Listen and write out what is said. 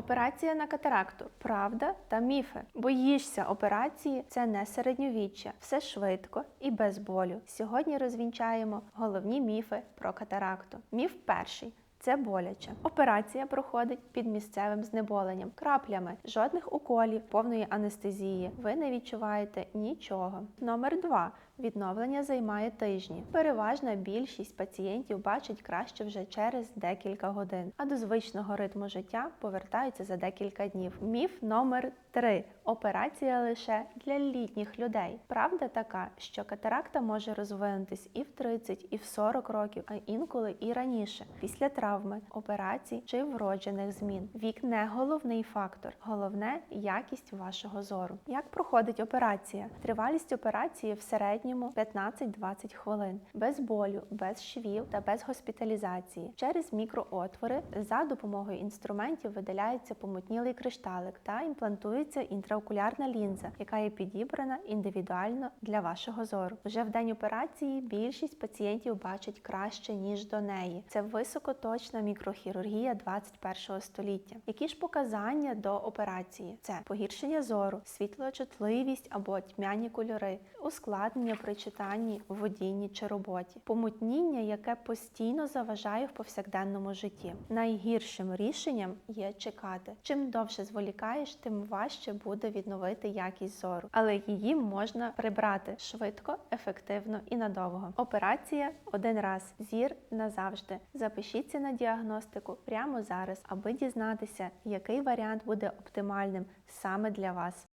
Операція на катаракту правда та міфи. Боїшся операції це не середньовіччя, все швидко і без болю. Сьогодні розвінчаємо головні міфи про катаракту. Міф перший. Це боляче. Операція проходить під місцевим знеболенням, краплями, жодних уколів, повної анестезії. Ви не відчуваєте нічого. Номер два. Відновлення займає тижні. Переважна більшість пацієнтів бачить краще вже через декілька годин, а до звичного ритму життя повертаються за декілька днів. Міф номер 3. Операція лише для літніх людей. Правда така, що катаракта може розвинутись і в 30, і в 40 років, а інколи і раніше, після травми, операцій чи вроджених змін. Вік не головний фактор, головне якість вашого зору. Як проходить операція? Тривалість операції в середньому 15-20 хвилин, без болю, без швів та без госпіталізації. Через мікроотвори за допомогою інструментів видаляється помутнілий кришталик та імплантується інтраокулярна лінза, яка є підібрана індивідуально для вашого зору. Вже в день операції більшість пацієнтів бачать краще ніж до неї. Це високоточна мікрохірургія 21 століття. Які ж показання до операції? Це погіршення зору, світлочутливість або тьмяні кольори, ускладнення при читанні, водінні чи роботі, помутніння, яке постійно заважає в повсякденному житті. Найгіршим рішенням є чекати. Чим довше зволікаєш, тим важче буде відновити якість зору, але її можна прибрати швидко, ефективно і надовго. Операція один раз, зір назавжди. Запишіться на діагностику прямо зараз, аби дізнатися, який варіант буде оптимальним саме для вас.